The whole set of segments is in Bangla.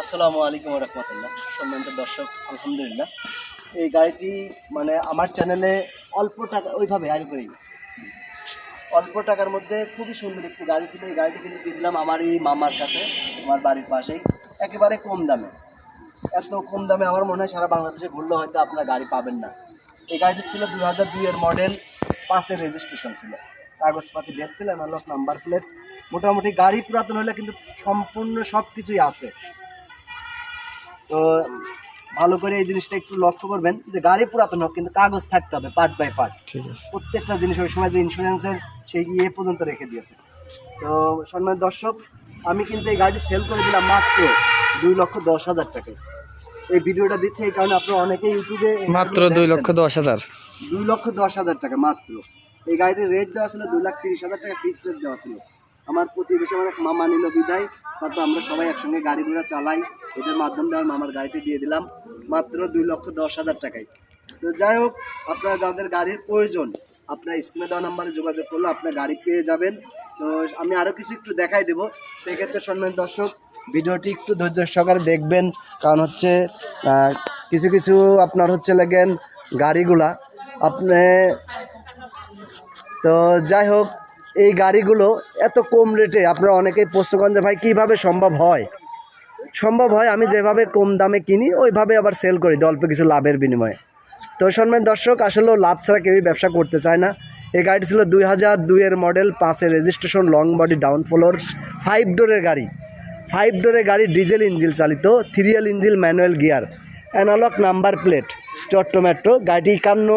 আসসালামু আলাইকুম রহমতুল্লাহ। সম্মানিত দর্শক, আলহামদুলিল্লাহ। এই গাড়িটি মানে আমার চ্যানেলে অল্প টাকা ওইভাবে আর করেই অল্প টাকার মধ্যে খুবই সুন্দর একটি গাড়ি ছিল। এই গাড়িটি কিন্তু দিয়ে দিলাম আমার এই মামার কাছে, আমার বাড়ির পাশেই। একেবারে কম দামে। এত কম দামে আমার মনে হয় সারা বাংলাদেশে ঘুরলে হয়তো আপনারা গাড়ি পাবেন না। এই গাড়িটি ছিল দুই হাজার দুইয়ের মডেল পাঁচের রেজিস্ট্রেশন ছিল। কাগজপাতি ডেট পেলে অ্যানালগ নাম্বার প্লেট মোটামুটি গাড়ি পুরাতন হলে কিন্তু সম্পূর্ণ সব কিছুই আছে। তো ভালো করে এই জিনিসটা একটু লক্ষ্য করবেন যে গাড়ি পুরাতন হোক কিন্তু কাগজ থাকতে হবে পার্ট বাই পার্ট ঠিক আছে। প্রত্যেকটা জিনিস ওই সময় যে ইন্স্যুরেন্সের সেই ইয়ে পর্যন্ত রেখে দিয়েছে। তো সম্মানিত দর্শক আমি কিন্তু এই গাড়ি সেল করে দিলাম মাত্র দুই লক্ষ দশ হাজার টাকায়। এই ভিডিওটা দিচ্ছে এই কারণে আপনারা অনেকে ইউটিউবে মাত্র দুই লক্ষ দশ হাজার। দুই লক্ষ দশ হাজার টাকা মাত্র। এই গাড়িটির রেট দেওয়া ছিল দুই লাখ তিরিশ হাজার টাকা ফিক্স রেট দেওয়া ছিল। আমার প্রতিবেশী আমার এক মামা নিল বিদায়। তারপর আমরা সবাই একসঙ্গে গাড়ি ঘোড়া চালাই। এদের মাধ্যমে আমার মামার গাড়িটি দিয়ে দিলাম। মাত্র দুই লক্ষ দশ হাজার টাকায়। তো যাই হোক, আপনারা যাদের গাড়ির প্রয়োজন, আপনার স্ক্রিনে দেওয়া নাম্বারে যোগাযোগ করলে আপনার গাড়ি পেয়ে যাবেন। তো আমি আরও কিছু একটু দেখাই দেবো। সেই ক্ষেত্রে সম্মান দর্শক, ভিডিওটি একটু ধৈর্য সহকারে দেখবেন। কারণ হচ্ছে কিছু কিছু আপনার হচ্ছে লাগেন গাড়িগুলা। আপনি তো যাই হোক এই গাড়িগুলো এত কম রেটে, আপনারা অনেকেই প্রশ্ন করেন যে, ভাই, কীভাবে সম্ভব হয়? সম্ভব হয়, আমি যেভাবে কম দামে কিনি, ওইভাবে আবার সেল করি, অল্প কিছু লাভের বিনিময়ে। তো সম্মান দর্শক, আসলে লাভ ছাড়া কেউই ব্যবসা করতে চায় না। এই গাড়িটি ছিল দুই হাজার দুইয়ের মডেল পাঁচের registration long body down floor five ডোরের গাড়ি। ফাইভ ডোরের গাড়ি ডিজেল ইঞ্জিল চালিত থ্রিয়েল engine manual gear analog number plate চট্টমেট্রো গাড়িটি একান্ন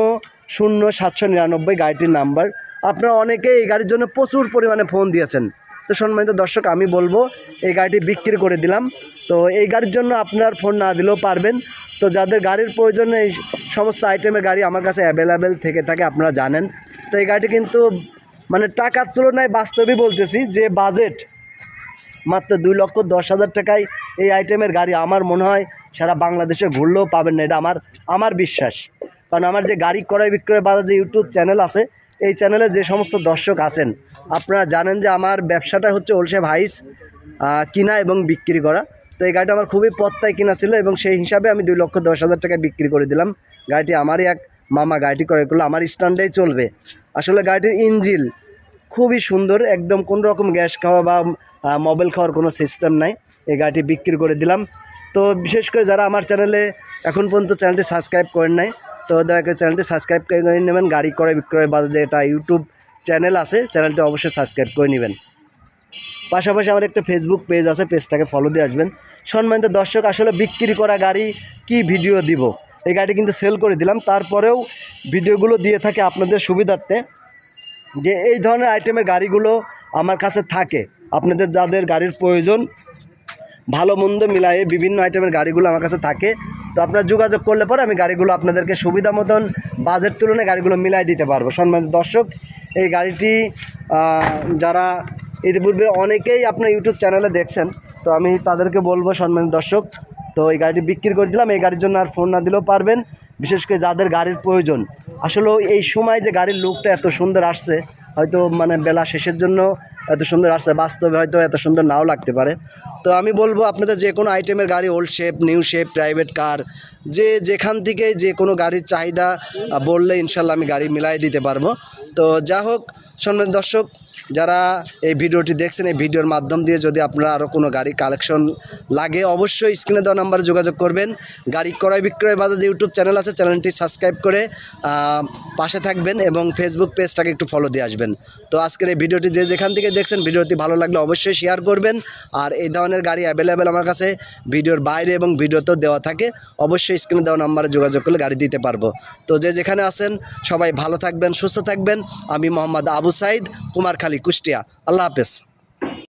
শূন্য সাতশো নিরানব্বই, গাড়িটির নাম্বার আপনারা অনেকেই এই গাড়ির জন্য প্রচুর পরিমাণে ফোন দিয়েছেন। তো সম্মানিত দর্শক, আমি বলব, এই গাড়িটি বিক্রি করে দিলাম। তো এই গাড়ির জন্য আপনার ফোন না দিলেও পারবেন। তো যাদের গাড়ির প্রয়োজন এই সমস্ত আইটেমের গাড়ি আমার কাছে অ্যাভেলেবেল থেকে থাকে, আপনারা জানেন। তো এই গাড়িটি কিন্তু মানে টাকার তুলনায় বাস্তবই বলতেছি যে বাজেট মাত্র দুই লক্ষ দশ হাজার টাকায় এই আইটেমের গাড়ি আমার মনে হয় সারা বাংলাদেশে ঘুরলেও পাবেন না, এটা আমার আমার বিশ্বাস। কারণ আমার যে গাড়ি ক্রয় বিক্রয় বাজার যে ইউটিউব চ্যানেল আছে এই চ্যানেলে যে সমস্ত দর্শক আছেন, আপনারা জানেন যে আমার ব্যবসাটা হচ্ছে ওলসে ভাইস কিনা এবং বিক্রি করা। তো এই গাড়িটা আমার খুবই পত্তায় কিনা ছিল এবং সেই হিসাবে আমি দুই লক্ষ দশ হাজার টাকায় বিক্রি করে দিলাম। গাড়িটি আমারই এক মামা গাড়িটি ক্রয় করল, আমার স্ট্যান্ডেই চলবে। আসলে গাড়িটির ইঞ্জিল খুবই সুন্দর, একদম কোনো রকম গ্যাস খাওয়া বা মোবাইল খাওয়ার কোনো সিস্টেম নাই। এই গাড়িটি বিক্রি করে দিলাম। তো বিশেষ করে যারা আমার চ্যানেলে এখন পর্যন্ত চ্যানেলটি সাবস্ক্রাইব করেন নাই তো দয়া করে চ্যানেলটি সাবস্ক্রাইব করে নেবেন। গাড়ি ক্রয়, বিক্রয়, বাজার যে এটা ইউটিউব চ্যানেল আছে, চ্যানেলটি অবশ্যই সাবস্ক্রাইব করে নেবেন। পাশাপাশি আমার একটা ফেসবুক পেজ আছে, পেজটাকে ফলো দিয়ে আসবেন। সম্মানিত দর্শক, আসলে বিক্রি করা গাড়ি কি ভিডিও দিব? এই গাড়ি কিন্তু সেল করে দিলাম। তারপরেও ভিডিওগুলো দিয়ে থাকে আপনাদের সুবিধার্থে যে এই ধরনের আইটেমের গাড়িগুলো আমার কাছে থাকে। আপনাদের যাদের গাড়ির প্রয়োজন, ভালো মন্দ মিলায়ে বিভিন্ন আইটেমের গাড়িগুলো আমার কাছে থাকে। তো আপনারা যোগাযোগ করলে পরে আমি গাড়িগুলো আপনাদেরকে সুবিধা মতন বাজেট তুলনায় গাড়িগুলো মিলাই দিতে পারব। সম্মানিত দর্শক, এই গাড়িটি যারা ইতিপূর্বে অনেকেই আপনার ইউটিউব চ্যানেলে দেখছেন, তো আমি তাদেরকে বলব, সম্মানিত দর্শক, তো এই গাড়িটি বিক্রি করে দিলাম। এই গাড়ির জন্য আর ফোন না দিলেও পারবেন, বিশেষ করে যাদের গাড়ির প্রয়োজন। আসলে এই সময় যে গাড়ির লুকটা এত সুন্দর আসছে, হয়তো মানে বেলা শেষের জন্য এত সুন্দর আসছে, বাস্তবে হয়তো এত সুন্দর নাও লাগতে পারে। তো আমি বলব আপনাদের যে কোনো আইটেমের গাড়ি old shape new shape private car যে যেখান থেকে যে কোনো গাড়ির চাহিদা বললে ইনশাল্লাহ আমি গাড়ি মিলাই দিতে পারব। তো যা হোক, সম্মানিত দর্শক যারা এই ভিডিওটি দেখছেন, এই ভিডিওর মাধ্যম দিয়ে যদি আপনারা আরও কোনো গাড়ি কালেকশন লাগে, অবশ্যই স্ক্রিনে দেওয়া নাম্বারে যোগাযোগ করবেন। গাড়ি ক্রয় বিক্রয় বাজার যে ইউটিউব চ্যানেল আছে চ্যানেলটি সাবস্ক্রাইব করে পাশে থাকবেন এবং ফেসবুক পেজটাকে একটু ফলো দিয়ে আসবেন। তো আজকের এই ভিডিওটি যে যেখান থেকে দেখছেন, ভিডিওটি ভালো লাগলে অবশ্যই শেয়ার করবেন। আর এই ধরনের গাড়ি অ্যাভেলেবেল আমার কাছে, ভিডিওর বাইরে এবং ভিডিওতেও দেওয়া থাকে, অবশ্যই স্ক্রিনে দেওয়া নাম্বারে যোগাযোগ করলে গাড়ি দিতে পারব। তো যে যেখানে আছেন, সবাই ভালো থাকবেন, সুস্থ থাকবেন। আমি মোহাম্মদ আবু সাইদ, কুমারখালী কুষ্টিয়া আল্লাহ হাফেজ।